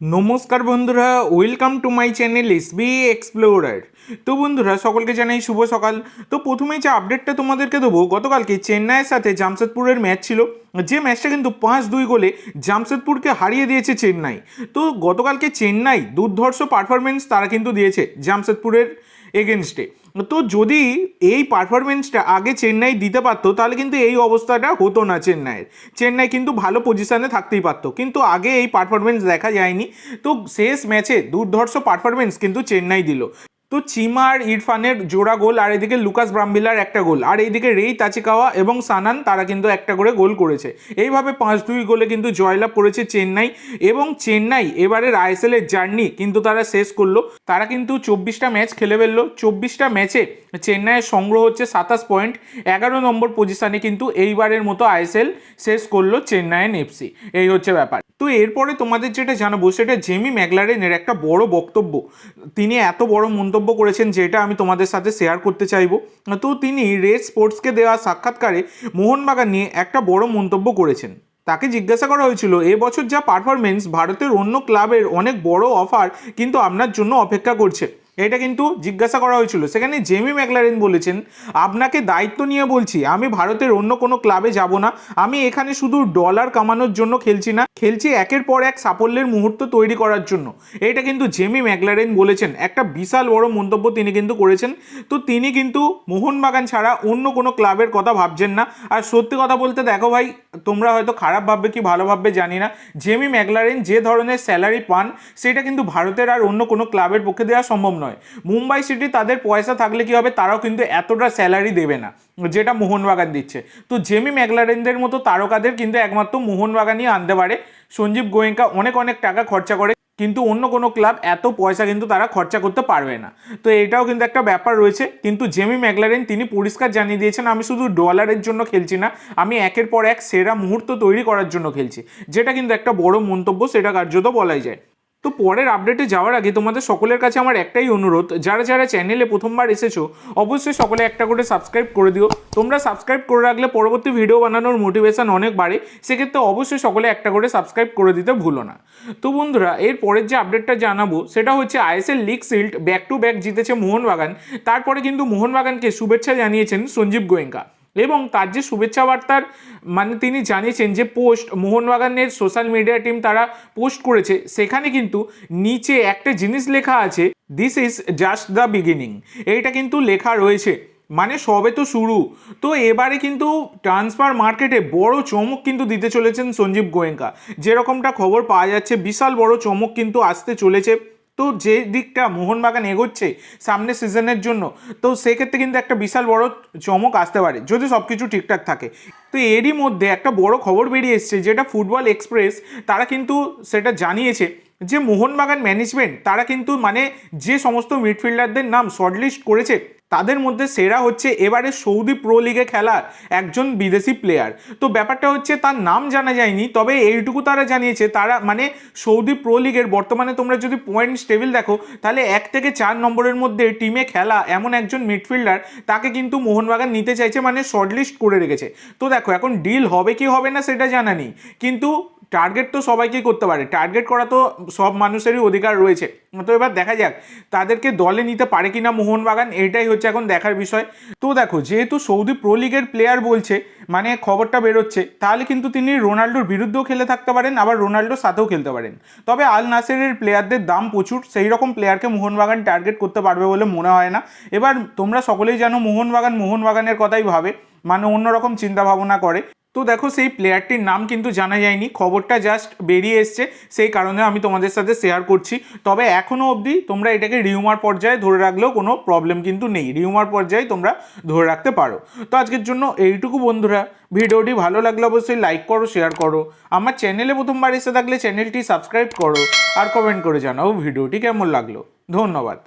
নমস্কার বন্ধুরা welcome to my channel S B explorer তো বন্ধুরা, সকলকে জানাই শুভ সকাল। তো প্রথমেই যে আপডেটটা তোমাদেরকে দেবো, গতকালকে চেন্নাইয়ের সাথে জামশেদপুরের ম্যাচ ছিল। যে ম্যাচটা কিন্তু পাঁচ দুই গোলে জামশেদপুরকে হারিয়ে দিয়েছে চেন্নাই। তো গতকালকে চেন্নাই দুর্ধর্ষ পারফরমেন্স তারা কিন্তু দিয়েছে জামশেদপুরের এগেনস্টে তো যদি এই পারফরমেন্সটা আগে চেন্নাই দিতে পারতো, তাহলে কিন্তু এই অবস্থাটা হতো না চেন্নাইয়ের। চেন্নাই কিন্তু ভালো পজিশানে থাকতেই পারতো, কিন্তু আগে এই পারফরমেন্স দেখা যায়নি। তো শেষ ম্যাচে দুর্ধর্ষ পারফরমেন্স কিন্তু চেন্নাই দিল। তো চিমা আর ইরফানের জোড়া গোল, আর এদিকে লুকাস ব্রাম্বিলার একটা গোল। আর এইদিকে রেই তাচিকাওয়া এবং সানান, তারা কিন্তু একটা করে গোল করেছে। এইভাবে পাঁচ দুই গোলে কিন্তু জয়লাভ করেছে চেন্নাই এবং চেন্নাই এবারের আইএসএল এর জার্নি কিন্তু তারা শেষ করল। তারা কিন্তু চব্বিশটা ম্যাচ খেলে ফেলল। চব্বিশটা ম্যাচে চেন্নাইয়ের সংগ্রহ হচ্ছে সাতাশ পয়েন্ট। এগারো নম্বর পজিশানে কিন্তু এইবারের মতো আইএসএল শেষ করল চেন্নাইয়ের এফসি এই হচ্ছে ব্যাপার। তো এরপরে তোমাদের যেটা জানাব, সেটা জেমি ম্যাগলারেনের একটা বড় বক্তব্য। তিনি এত বড় মন্তব্য করেছেন যেটা আমি তোমাদের সাথে শেয়ার করতে চাইব। তো তিনি রেড স্পোর্টসকে দেওয়া সাক্ষাৎকারে মোহনবাগান নিয়ে একটা বড় মন্তব্য করেছেন। তাকে জিজ্ঞাসা করা হয়েছিল এবছর যা পারফরমেন্স ভারতের অন্য ক্লাবের অনেক বড় অফার কিন্তু আপনার জন্য অপেক্ষা করছে। এটা কিন্তু জিজ্ঞাসা করা হয়েছিল। সেখানে জেমি ম্যাকলারেন বলেছেন, আপনাকে দায়িত্ব নিয়ে বলছি, আমি ভারতের অন্য কোনো ক্লাবে যাব না, আমি এখানে শুধু ডলার কামানোর জন্য খেলছি না, খেলছি একের পর এক সাফল্যের মুহূর্ত তৈরি করার জন্য। এটা কিন্তু জেমি ম্যাকলারেন বলেছেন। একটা বিশাল বড় মন্তব্য তিনি কিন্তু করেছেন। তো তিনি কিন্তু মোহনবাগান ছাড়া অন্য কোনো ক্লাবের কথা ভাবছেন না। আর সত্যি কথা বলতে দেখো ভাই, তোমরা হয়তো খারাপ ভাববে কি ভালো ভাববে জানি না। জেমি ম্যাকলারেন যে ধরনের স্যালারি পান, সেটা কিন্তু ভারতের আর অন্য কোনো ক্লাবের পক্ষে দেওয়া সম্ভব নয়। মুম্বাই সিটি তাদের পয়সা থাকলে কি হবে? তারাও কিন্তু এতটা স্যালারি দেবে না, যেটা মোহনবাগান দিচ্ছে। তো জেমি ম্যাকলারেনদের মতো তারকাদের কিন্তু একমাত্র মোহনবাগানই আনতে পারে। সঞ্জীব গোয়েঙ্কা অনেক অনেক টাকা খরচা করে, কিন্তু অন্য কোনো ক্লাব এত পয়সা কিন্তু তারা খরচা করতে পারবে না। তো এটাও কিন্তু একটা ব্যাপার রয়েছে, কিন্তু জেমি ম্যাকলারেন তিনি পরিষ্কার জানিয়ে দিয়েছেন, আমি শুধু ডলারের জন্য খেলছি না, আমি একের পর এক সেরা মুহূর্ত তৈরি করার জন্য খেলছি। যেটা কিন্তু একটা বড় মন্তব্য, সেটা কার্যত বলাই যায়। তো পরের আপডেটে যাওয়ার আগে তোমাদের সকলের কাছে আমার একটাই অনুরোধ, যারা যারা চ্যানেলে প্রথমবার এসেছ, অবশ্যই সকলে একটা করে সাবস্ক্রাইব করে দিও। তোমরা সাবস্ক্রাইব করে রাখলে পরবর্তী ভিডিও বানানোর মোটিভেশন অনেক বাড়ে, সেক্ষেত্রে অবশ্যই সকলে একটা করে সাবস্ক্রাইব করে দিতে ভুলো না। তো বন্ধুরা, এর পরের যে আপডেটটা জানাব, সেটা হচ্ছে ISL league shield back to back জিতেছে মোহনবাগান। তারপরে কিন্তু মোহনবাগানকে শুভেচ্ছা জানিয়েছেন সঞ্জীব গোয়েঙ্কা। এবং তার যে শুভেচ্ছা বার্তার মানে তিনি জানিয়েছেন যে পোস্ট, মোহনবাগানের সোশ্যাল মিডিয়া টিম তারা পোস্ট করেছে। সেখানে কিন্তু নিচে একটা জিনিস লেখা আছে this is just the beginning এইটা কিন্তু লেখা রয়েছে। মানে সবে তো শুরু। তো এবারে কিন্তু ট্রান্সফার মার্কেটে বড় চমক কিন্তু দিতে চলেছেন সঞ্জীব গোয়েঙ্কা। যেরকমটা খবর পাওয়া যাচ্ছে, বিশাল বড় চমক কিন্তু আসতে চলেছে। তো যে দিকটা মোহনবাগান এগোচ্ছে সামনে সিজনের জন্য, তো সেক্ষেত্রে কিন্তু একটা বিশাল বড় চমক আসতে পারে, যদি সব কিছু ঠিকঠাক থাকে। তো এরই মধ্যে একটা বড় খবর বেরিয়ে এসছে, যেটা ফুটবল এক্সপ্রেস, তারা কিন্তু সেটা জানিয়েছে যে মোহনবাগান ম্যানেজমেন্ট তারা কিন্তু মানে যে সমস্ত মিডফিল্ডারদের নাম শর্টলিস্ট করেছে তাদের মধ্যে সেরা হচ্ছে এবারে সৌদি প্রো লিগে খেলার একজন বিদেশি প্লেয়ার তো ব্যাপারটা হচ্ছে তার নাম জানা যায়নি, তবে এইটুকু তারা জানিয়েছে, তারা মানে সৌদি প্রো লিগের বর্তমানে তোমরা যদি পয়েন্টস টেবিল দেখো, তাহলে এক থেকে চার নম্বরের মধ্যে টিমে খেলা এমন একজন মিডফিল্ডার তাকে কিন্তু মোহনবাগান নিতে চাইছে মানে শর্টলিস্ট করে রেখেছে। তো দেখো, এখন ডিল হবে কি হবে না সেটা জানা নেই, কিন্তু টার্গেট তো সবাইকেই করতে পারে। টার্গেট করা তো সব মানুষেরই অধিকার রয়েছে। তো এবার দেখা যাক, তাদেরকে দলে নিতে পারে কিনা মোহনবাগান, এটাই হচ্ছে এখন দেখার বিষয়। তো দেখো, যেহেতু সৌদি প্রো লিগের প্লেয়ার বলছে মানে খবরটা বেরোচ্ছে, তাহলে কিন্তু তিনি রোনাল্ডোর বিরুদ্ধেও খেলে থাকতে পারেন, আবার রোনাল্ডোর সাথেও খেলতে পারেন। তবে আল নাসেরের প্লেয়ারদের দাম প্রচুর সেই রকম প্লেয়ারকে মোহনবাগান টার্গেট করতে পারবে বলে মনে হয় না। এবার তোমরা সকলেই জানো, মোহনবাগান মোহনবাগানের কথাই ভাবে মানে অন্যরকম চিন্তা ভাবনা করে। তো দেখো সেই প্লেয়ারটির নাম কিন্তু জানা যায়নি। খবরটা জাস্ট বেরিয়ে এসছে। সেই কারণে আমি তোমাদের সাথে শেয়ার করছি। তবে এখনও অবধি তোমরা এটাকে রিউমার পর্যায়ে ধরে রাখলেও কোনো প্রবলেম কিন্তু নেই। রিউমার পর্যায়ে তোমরা ধরে রাখতে পারো। তো আজকের জন্য এইটুকু বন্ধুরা। ভিডিওটি ভালো লাগলে অবশ্যই লাইক করো শেয়ার করো। আমার চ্যানেলে প্রথমবার এসে থাকলে চ্যানেলটি সাবস্ক্রাইব করো। আর কমেন্ট করে জানাও ভিডিওটি কেমন লাগল। ধন্যবাদ।